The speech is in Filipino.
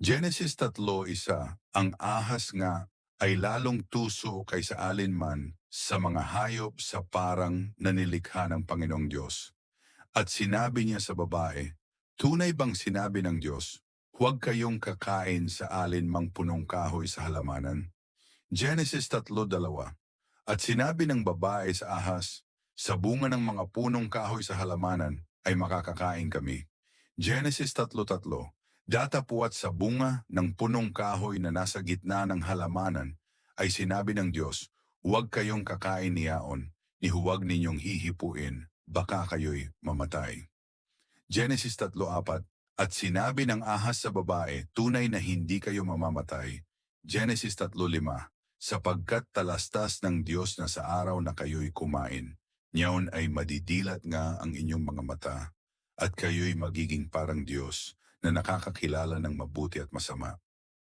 Genesis 3.1 Ang ahas nga ay lalong tuso kaysa alinman sa mga hayop sa parang nanilikha ng Panginoong Diyos. At sinabi niya sa babae, Tunay bang sinabi ng Diyos, huwag kayong kakain sa alinmang punong kahoy sa halamanan? Genesis 3.2 At sinabi ng babae sa ahas, Sa bunga ng mga punong kahoy sa halamanan ay makakakain kami. Genesis 3.3 Datapuat sa bunga ng punong kahoy na nasa gitna ng halamanan ay sinabi ng Diyos, Huwag kayong kakain niyaon, ni huwag ninyong hihipuin, baka kayo'y mamatay. Genesis 3.4 At sinabi ng ahas sa babae, tunay na hindi kayo mamamatay. Genesis 3.5 Sapagkat talastas ng Diyos na sa araw na kayo'y kumain, niyaon ay madidilat nga ang inyong mga mata, at kayo'y magiging parang Diyos na nakakakilala ng mabuti at masama.